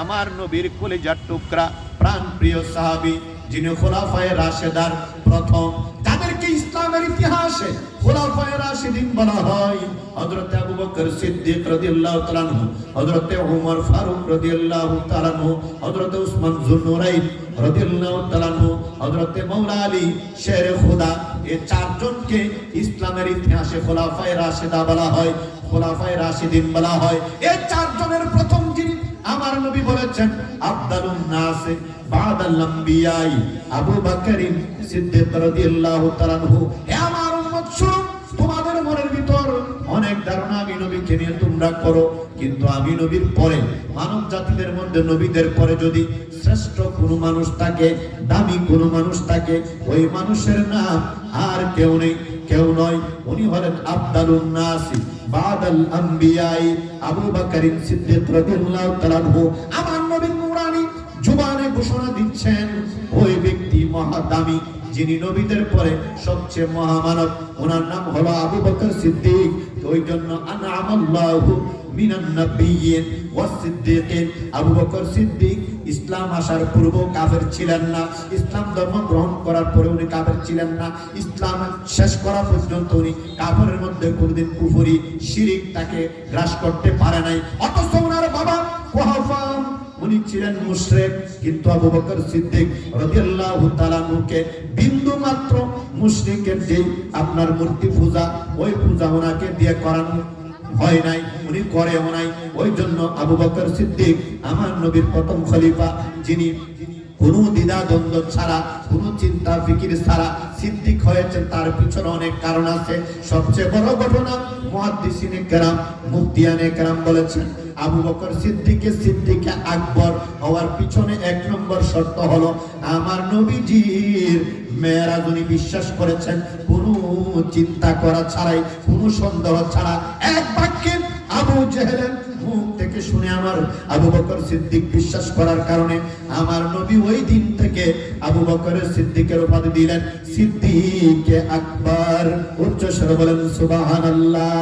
আমার নবীর কলিজার টুকরা প্রাণ প্রিয় সাহাবী, যিনি খোলাফায়ে রাশেদার প্রথম, তাদেরকে ইসলামের ইতিহাসে খোলাফায়ে রাশিদিন বলা হয়। হযরত আবু বকর সিদ্দিক রাদিয়াল্লাহু তাআলা আনহু, হযরত ওমর ফারুক রাদিয়াল্লাহু তাআলা আনহু, হযরত রাদিয়াল্লাহু তাআলা আনহু, হযরত মাওলা আলী শের খোদা এই চারজনকে ইসলামের ইতিহাসে খোলাফায়ে রাশেদা বলা হয়, খোলাফায়ে রাশিদিন বলা হয়। এই চারজনের প্রথম আমার নবী বলেছেন, আফদালুন নাস বাদাল আম্বিয়াই আবু বকরিন সিদ্দিক রাদিয়াল্লাহু তাআলা হে আমার উম্মত, শুনো, তোমাদের মনের ভিতর অনেক ধারণা আমি নবীকে নিয়ে তোমরা করো, কিন্তু আমি নবীর পরে, মানব জাতিদের মধ্যে নবীদের পরে যদি শ্রেষ্ঠ কোনো মানুষ থাকে, দামি কোনো মানুষ থাকে, ওই মানুষের নাম আর কেউ নেই। কেউ নয়, উনি হলেন আব্দাল নাসি, বাদাল আম্বিয়াই, আবু বকরিন সিদ্দিক রাদিয়াল্লাহু তাআলা আমার জুবানে ঘোষণা দিচ্ছেন, ওই ব্যক্তি মহাদামি, যিনি নবীদের পরে সবচেয়ে মহামানব। ওনার নাম হলো আবু বকর সিদ্দিক ওই জন্য আনআমাল্লাহু ইসলাম আসার পূর্ব কাফের ছিলেন না। ইসলাম ধর্ম গ্রহণ করার পরে উনি কাফের ছিলেন না। ইসলাম শেষ করা পর্যন্ত উনি মধ্যে শিরিক তাকে গ্রাস করতে পারে নাই। অথচ ওনার বাবা কুহাফা, উনি ছিলেন মুশরিক। কিন্তু আবু বকর সিদ্দিক রাদিয়াল্লাহু তাআলা মুকে বিন্দু মাত্র মুশরিকের যে আপনার মূর্তি পূজা, ওই পূজা ওনাকে দিয়ে করানো হয় নাই, উনি করেও নাই। ওই জন্য আবু বকর সিদ্দিক, আমার নবীর প্রথম খলিফা, যিনি কোনো দ্বিধা দ্বন্দ্ব ছাড়া, কোনো চিন্তা ফিকির ছাড়া সিদ্দিক হয়েছেন, তার পিছনে অনেক কারণ আছে। সবচেয়ে বড় ঘটনা কেরাম বলেছেন, আবু বকর সিদ্দিকে সিদ্দিকে আকবর হওয়ার পিছনে এক নম্বর শর্ত হলো, আমার নবীজির মেয়েরা যিনি বিশ্বাস করেছেন, কোনো চিন্তা করা ছাড়াই, কোনো সন্দেহ ছাড়া এক বাক্যে আবু জেহেলের থেকে শুনে আমার আবু বকর সিদ্দিক বিশ্বাস করার কারণে আমার নবী ওই দিন থেকে আবু বকরের সিদ্দিকের উপাধি দিলেন। সিদ্দিকে আকবর উচ্চ স্বর বলেন, সুবহানাল্লাহ।